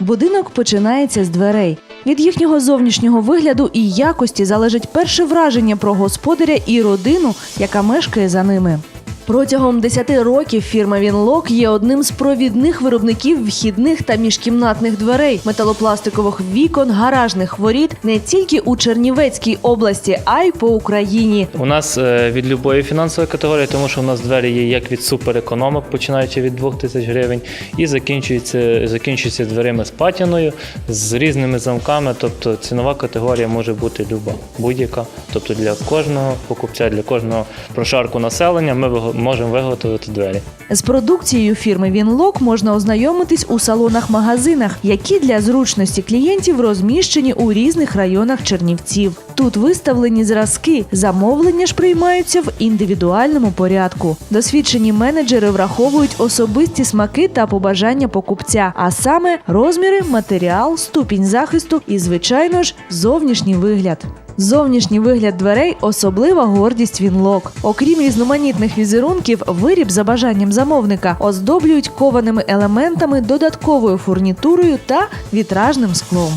Будинок починається з дверей. Від їхнього зовнішнього вигляду і якості залежить перше враження про господаря і родину, яка мешкає за ними. Протягом 10 років фірма Вінлок є одним з провідних виробників вхідних та міжкімнатних дверей, металопластикових вікон, гаражних воріт не тільки у Чернівецькій області, а й по Україні. У нас е, від любої фінансової категорії, тому що у нас двері є як від суперекономок, починаючи від 2000 гривень, і закінчується, закінчується дверима з патіною, з різними замками. Тобто цінова категорія може бути люба, будь-яка. Тобто для кожного покупця, для кожного прошарку населення ми можемо виготовити двері. З продукцією фірми Вінлок можна ознайомитись у салонах-магазинах, які для зручності клієнтів розміщені у різних районах Чернівців. Тут виставлені зразки, замовлення ж приймаються в індивідуальному порядку. Досвідчені менеджери враховують особисті смаки та побажання покупця, а саме розміри, матеріал, ступінь захисту і, звичайно ж, зовнішній вигляд. Зовнішній вигляд дверей особлива гордість Вінлок. Окрім різноманітних візерунків, виріб за бажанням замовника оздоблюють кованими елементами, додатковою фурнітурою та вітражним склом.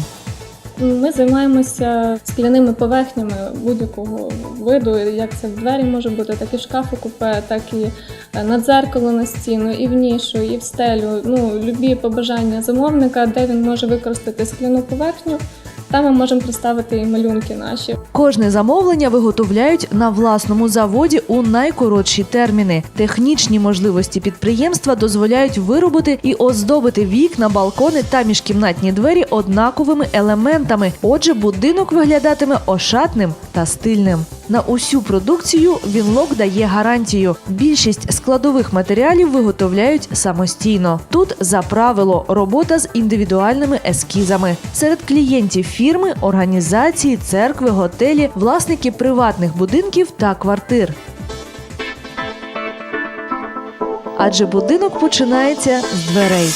Ми займаємося скляними поверхнями будь-якого виду, як це в двері може бути, так і шкафу купе, так і е, на дзеркало на стіну, і в нішу, і в стелю. Ну, любі побажання замовника, де він може використати скляну поверхню. Там ми можемо представити і малюнки наші. Кожне замовлення виготовляють на власному заводі у найкоротші терміни. Технічні можливості підприємства дозволяють виробити і оздобити вікна, балкони та міжкімнатні двері однаковими елементами. Отже, будинок виглядатиме ошатним та стильним. На усю продукцію Вінлок дає гарантію. Більшість складових матеріалів виготовляють самостійно. Тут за правило робота з індивідуальними ескізами. Серед клієнтів фірми, організації, церкви, готелі, власники приватних будинків та квартир. Адже будинок починається з дверей.